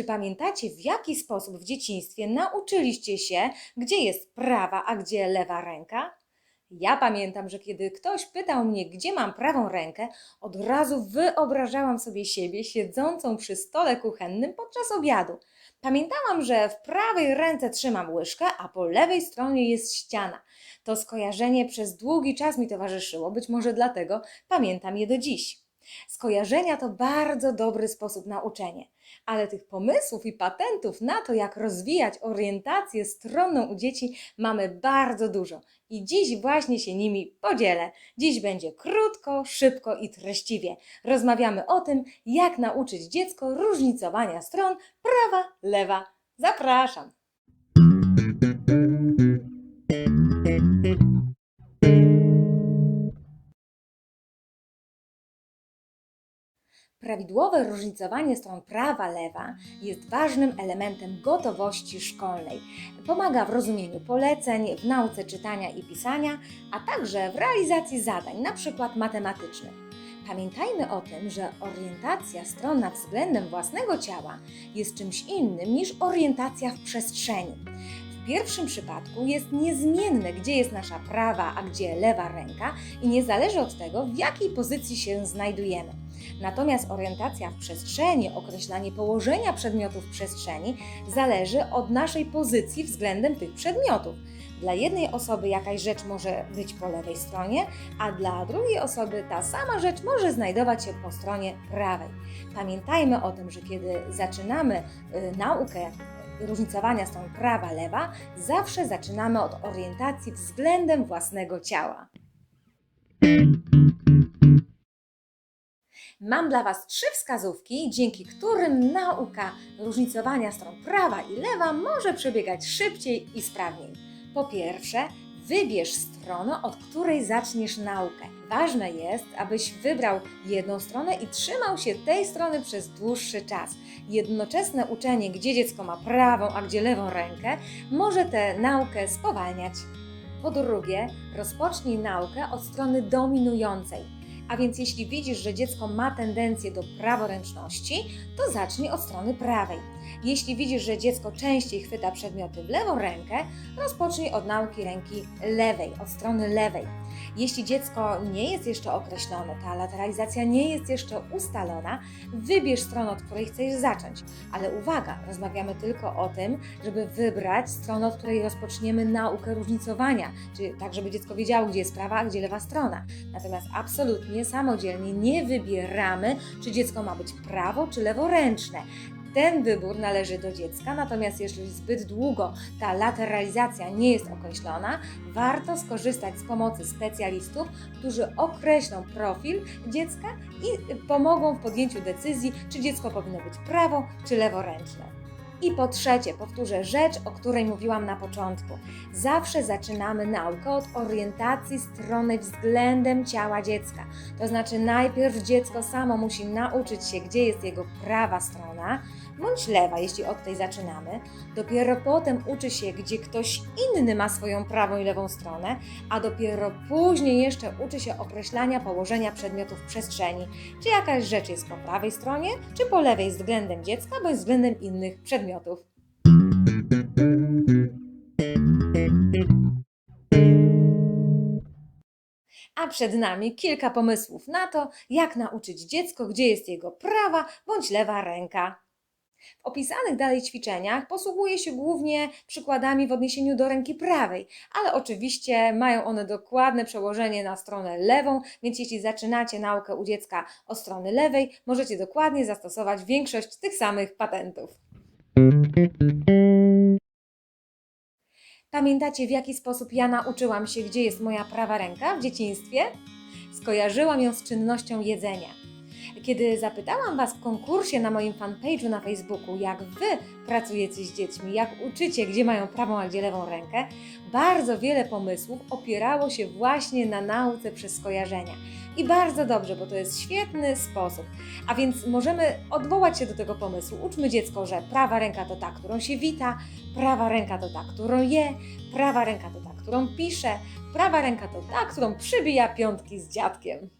Czy pamiętacie, w jaki sposób w dzieciństwie nauczyliście się, gdzie jest prawa, a gdzie lewa ręka? Ja pamiętam, że kiedy ktoś pytał mnie, gdzie mam prawą rękę, od razu wyobrażałam sobie siebie siedzącą przy stole kuchennym podczas obiadu. Pamiętałam, że w prawej ręce trzymam łyżkę, a po lewej stronie jest ściana. To skojarzenie przez długi czas mi towarzyszyło, być może dlatego pamiętam je do dziś. Skojarzenia to bardzo dobry sposób na uczenie, ale tych pomysłów i patentów na to, jak rozwijać orientację stronną u dzieci, mamy bardzo dużo i dziś właśnie się nimi podzielę. Dziś będzie krótko, szybko i treściwie. Rozmawiamy o tym, jak nauczyć dziecko różnicowania stron prawa, lewa. Zapraszam! Prawidłowe różnicowanie stron prawa-lewa jest ważnym elementem gotowości szkolnej. Pomaga w rozumieniu poleceń, w nauce czytania i pisania, a także w realizacji zadań, np. matematycznych. Pamiętajmy o tym, że orientacja stronna względem własnego ciała jest czymś innym niż orientacja w przestrzeni. W pierwszym przypadku jest niezmienne, gdzie jest nasza prawa, a gdzie lewa ręka, i nie zależy od tego, w jakiej pozycji się znajdujemy. Natomiast orientacja w przestrzeni, określanie położenia przedmiotów w przestrzeni zależy od naszej pozycji względem tych przedmiotów. Dla jednej osoby jakaś rzecz może być po lewej stronie, a dla drugiej osoby ta sama rzecz może znajdować się po stronie prawej. Pamiętajmy o tym, że kiedy zaczynamy y, naukę różnicowania stron prawa-lewa, zawsze zaczynamy od orientacji względem własnego ciała. Mam dla Was trzy wskazówki, dzięki którym nauka różnicowania stron prawa i lewa może przebiegać szybciej i sprawniej. Po pierwsze, wybierz stronę, od której zaczniesz naukę. Ważne jest, abyś wybrał jedną stronę i trzymał się tej strony przez dłuższy czas. Jednoczesne uczenie, gdzie dziecko ma prawą, a gdzie lewą rękę, może tę naukę spowalniać. Po drugie, rozpocznij naukę od strony dominującej. A więc jeśli widzisz, że dziecko ma tendencję do praworęczności, to zacznij od strony prawej. Jeśli widzisz, że dziecko częściej chwyta przedmioty w lewą rękę, rozpocznij od nauki ręki lewej, od strony lewej. Jeśli dziecko nie jest jeszcze określone, ta lateralizacja nie jest jeszcze ustalona, wybierz stronę, od której chcesz zacząć. Ale uwaga, rozmawiamy tylko o tym, żeby wybrać stronę, od której rozpoczniemy naukę różnicowania, czyli tak, żeby dziecko wiedziało, gdzie jest prawa, a gdzie lewa strona. Natomiast absolutnie samodzielnie nie wybieramy, czy dziecko ma być prawo czy leworęczne. Ten wybór należy do dziecka, natomiast jeżeli zbyt długo ta lateralizacja nie jest określona, warto skorzystać z pomocy specjalistów, którzy określą profil dziecka i pomogą w podjęciu decyzji, czy dziecko powinno być prawo czy leworęczne. I po trzecie, powtórzę rzecz, o której mówiłam na początku. Zawsze zaczynamy naukę od orientacji strony względem ciała dziecka. To znaczy, najpierw dziecko samo musi nauczyć się, gdzie jest jego prawa strona, bądź lewa, jeśli od tej zaczynamy. Dopiero potem uczy się, gdzie ktoś inny ma swoją prawą i lewą stronę, a dopiero później jeszcze uczy się określania położenia przedmiotów w przestrzeni. Czy jakaś rzecz jest po prawej stronie, czy po lewej względem dziecka, bądź względem innych przedmiotów. A przed nami kilka pomysłów na to, jak nauczyć dziecko, gdzie jest jego prawa bądź lewa ręka. W opisanych dalej ćwiczeniach posługuję się głównie przykładami w odniesieniu do ręki prawej, ale oczywiście mają one dokładne przełożenie na stronę lewą, więc jeśli zaczynacie naukę u dziecka od strony lewej, możecie dokładnie zastosować większość tych samych patentów. Pamiętacie, w jaki sposób ja nauczyłam się, gdzie jest moja prawa ręka w dzieciństwie? Skojarzyłam ją z czynnością jedzenia. Kiedy zapytałam Was w konkursie na moim fanpage'u na Facebooku, jak Wy pracujecie z dziećmi, jak uczycie, gdzie mają prawą, a gdzie lewą rękę, bardzo wiele pomysłów opierało się właśnie na nauce przez skojarzenia. I bardzo dobrze, bo to jest świetny sposób. A więc możemy odwołać się do tego pomysłu. Uczmy dziecko, że prawa ręka to ta, którą się wita, prawa ręka to ta, którą je, prawa ręka to ta, którą pisze, prawa ręka to ta, którą przybija piątki z dziadkiem.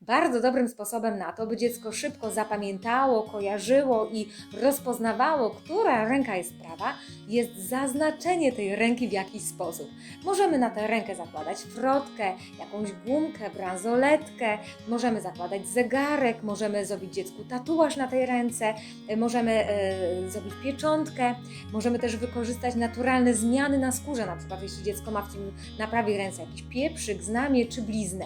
Bardzo dobrym sposobem na to, by dziecko szybko zapamiętało, kojarzyło i rozpoznawało, która ręka jest prawa, jest zaznaczenie tej ręki w jakiś sposób. Możemy na tę rękę zakładać frotkę, jakąś gumkę, bransoletkę, możemy zakładać zegarek, możemy zrobić dziecku tatuaż na tej ręce, y, możemy e, zrobić pieczątkę, możemy też wykorzystać naturalne zmiany na skórze, na przykład jeśli dziecko ma w tym na prawej ręce jakiś pieprzyk, znamie czy bliznę.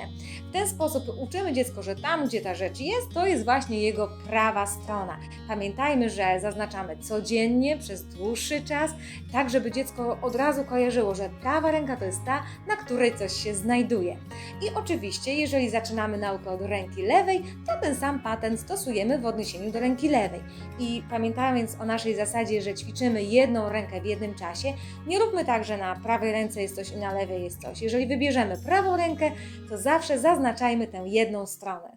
W ten sposób uczymy dziecko, że tam, gdzie ta rzecz jest, to jest właśnie jego prawa strona. Pamiętajmy, że zaznaczamy codziennie przez dłuższy czas, tak żeby dziecko od razu kojarzyło, że prawa ręka to jest ta, na której coś się znajduje. I oczywiście, jeżeli zaczynamy naukę od ręki lewej, to ten sam patent stosujemy w odniesieniu do ręki lewej. I pamiętając o naszej zasadzie, że ćwiczymy jedną rękę w jednym czasie, nie róbmy tak, że na prawej ręce jest coś i na lewej jest coś. Jeżeli wybierzemy prawą rękę, to zawsze zaznaczajmy tę jedną stronę.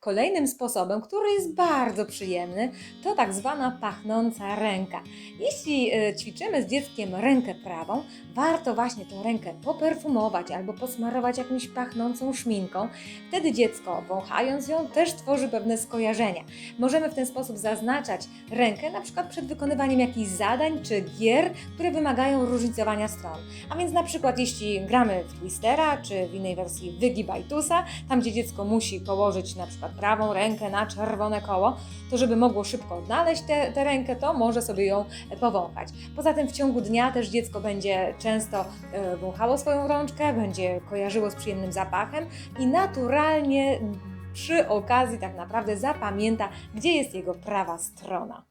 Kolejnym sposobem, który jest bardzo przyjemny, to tak zwana pachnąca ręka. Jeśli e, ćwiczymy z dzieckiem rękę prawą, warto właśnie tę rękę poperfumować albo posmarować jakąś pachnącą szminką. Wtedy dziecko, wąchając ją, też tworzy pewne skojarzenia. Możemy w ten sposób zaznaczać rękę, na przykład przed wykonywaniem jakichś zadań czy gier, które wymagają różnicowania stron. A więc na przykład jeśli gramy w Twistera, czy w innej wersji Wygibajtusa, tam gdzie dziecko musi położyć na przykład prawą rękę na czerwone koło, to żeby mogło szybko odnaleźć tę rękę, to może sobie ją powąchać. Poza tym w ciągu dnia też dziecko będzie często e, wąchało swoją rączkę, będzie kojarzyło z przyjemnym zapachem i naturalnie przy okazji tak naprawdę zapamięta, gdzie jest jego prawa strona.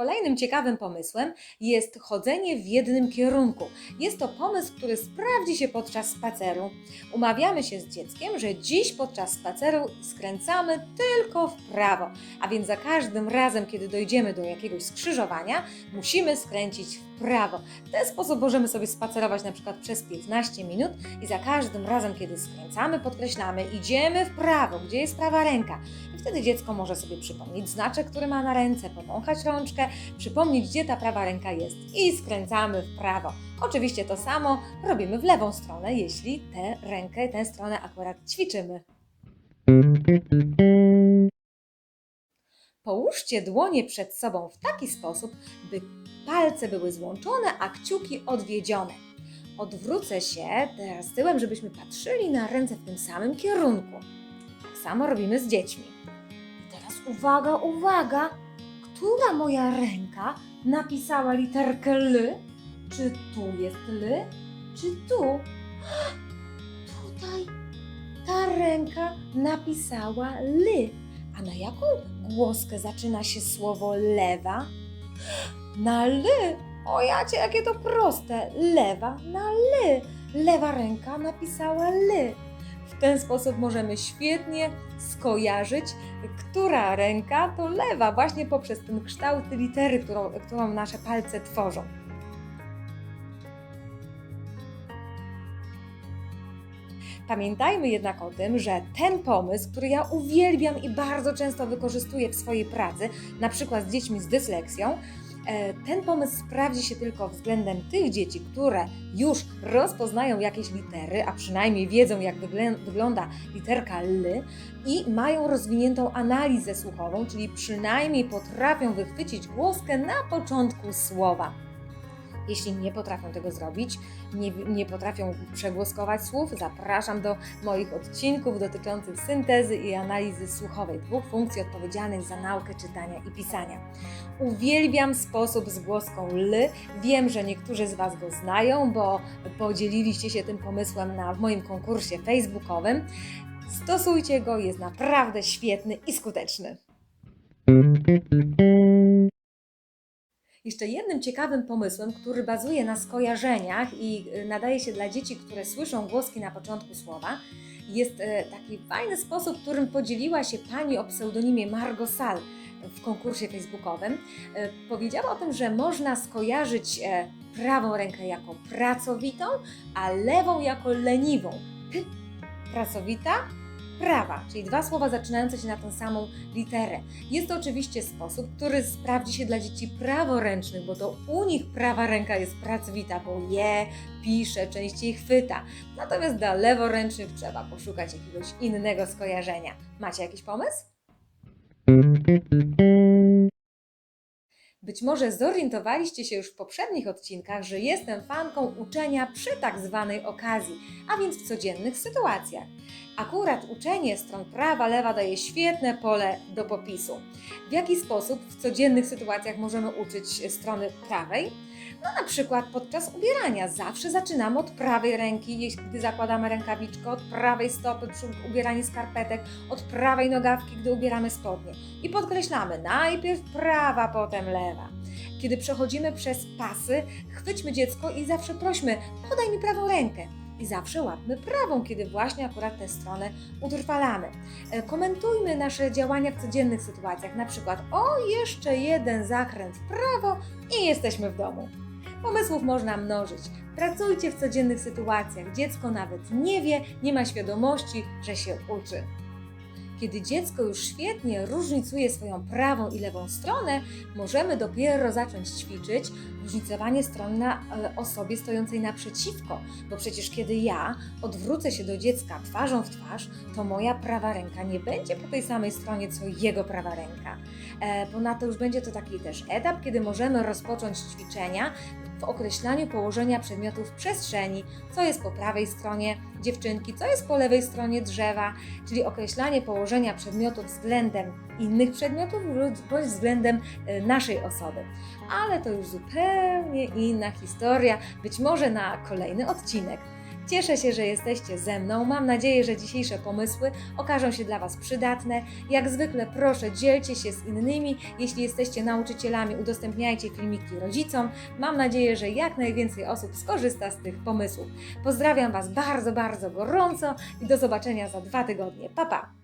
Kolejnym ciekawym pomysłem jest chodzenie w jednym kierunku. Jest to pomysł, który sprawdzi się podczas spaceru. Umawiamy się z dzieckiem, że dziś podczas spaceru skręcamy tylko w prawo, a więc za każdym razem, kiedy dojdziemy do jakiegoś skrzyżowania, musimy skręcić w prawo. W ten sposób możemy sobie spacerować na przykład przez 15 minut i za każdym razem, kiedy skręcamy, podkreślamy, idziemy w prawo, gdzie jest prawa ręka. I wtedy dziecko może sobie przypomnieć znaczek, który ma na ręce, powąchać rączkę, przypomnieć, gdzie ta prawa ręka jest i skręcamy w prawo. Oczywiście to samo robimy w lewą stronę, jeśli tę rękę, tę stronę akurat ćwiczymy. Połóżcie dłonie przed sobą w taki sposób, by palce były złączone, a kciuki odwiedzione. Odwrócę się teraz tyłem, żebyśmy patrzyli na ręce w tym samym kierunku. Tak samo robimy z dziećmi. I teraz uwaga, uwaga! Która moja ręka napisała literkę L? Czy tu jest L? Czy tu? Tutaj ta ręka napisała L. A na jaką głoskę zaczyna się słowo lewa? Na L. O jacie, jakie to proste. Lewa na L. Lewa ręka napisała L. W ten sposób możemy świetnie skojarzyć, która ręka to lewa, właśnie poprzez ten kształt litery, którą, którą nasze palce tworzą. Pamiętajmy jednak o tym, że ten pomysł, który ja uwielbiam i bardzo często wykorzystuję w swojej pracy, na przykład z dziećmi z dysleksją, ten pomysł sprawdzi się tylko względem tych dzieci, które już rozpoznają jakieś litery, a przynajmniej wiedzą, jak wygląda literka L i mają rozwiniętą analizę słuchową, czyli przynajmniej potrafią wychwycić głoskę na początku słowa. Jeśli nie potrafią tego zrobić, nie, nie potrafią przegłoskować słów, zapraszam do moich odcinków dotyczących syntezy i analizy słuchowej, dwóch funkcji odpowiedzialnych za naukę czytania i pisania. Uwielbiam sposób z głoską L. Wiem, że niektórzy z Was go znają, bo podzieliliście się tym pomysłem na, w moim konkursie facebookowym. Stosujcie go, jest naprawdę świetny i skuteczny. Jeszcze jednym ciekawym pomysłem, który bazuje na skojarzeniach i y, nadaje się dla dzieci, które słyszą głoski na początku słowa, jest e, taki fajny sposób, którym podzieliła się pani o pseudonimie Margot Sal w konkursie facebookowym. E, powiedziała o tym, że można skojarzyć e, prawą rękę jako pracowitą, a lewą jako leniwą. Pracowita, prawa, czyli dwa słowa zaczynające się na tę samą literę. Jest to oczywiście sposób, który sprawdzi się dla dzieci praworęcznych, bo to u nich prawa ręka jest pracowita, bo je, pisze, częściej chwyta. Natomiast dla leworęcznych trzeba poszukać jakiegoś innego skojarzenia. Macie jakiś pomysł? Być może zorientowaliście się już w poprzednich odcinkach, że jestem fanką uczenia przy tak zwanej okazji, a więc w codziennych sytuacjach. Akurat uczenie stron prawa, lewa daje świetne pole do popisu. W jaki sposób w codziennych sytuacjach możemy uczyć strony prawej? No na przykład podczas ubierania zawsze zaczynamy od prawej ręki, gdy zakładamy rękawiczkę, od prawej stopy przy ubieraniu skarpetek, od prawej nogawki, gdy ubieramy spodnie. I podkreślamy najpierw prawa, potem lewa. Kiedy przechodzimy przez pasy, chwyćmy dziecko i zawsze prośmy, podaj mi prawą rękę. I zawsze łapmy prawą, kiedy właśnie akurat tę stronę utrwalamy. E, Komentujmy nasze działania w codziennych sytuacjach, na przykład o jeszcze jeden zakręt w prawo i jesteśmy w domu. Pomysłów można mnożyć. Pracujcie w codziennych sytuacjach. Dziecko nawet nie wie, nie ma świadomości, że się uczy. Kiedy dziecko już świetnie różnicuje swoją prawą i lewą stronę, możemy dopiero zacząć ćwiczyć różnicowanie stron na e, osobie stojącej naprzeciwko, bo przecież kiedy ja odwrócę się do dziecka twarzą w twarz, to moja prawa ręka nie będzie po tej samej stronie co jego prawa ręka. E, Ponadto już będzie to taki też etap, kiedy możemy rozpocząć ćwiczenia w określaniu położenia przedmiotów w przestrzeni, co jest po prawej stronie dziewczynki, co jest po lewej stronie drzewa, czyli określanie położenia przedmiotów względem innych przedmiotów bądź względem e, naszej osoby. Ale to już zupełnie inna historia, być może na kolejny odcinek. Cieszę się, że jesteście ze mną. Mam nadzieję, że dzisiejsze pomysły okażą się dla Was przydatne. Jak zwykle proszę, dzielcie się z innymi. Jeśli jesteście nauczycielami, udostępniajcie filmiki rodzicom. Mam nadzieję, że jak najwięcej osób skorzysta z tych pomysłów. Pozdrawiam Was bardzo, bardzo gorąco i do zobaczenia za dwa tygodnie. Pa, pa!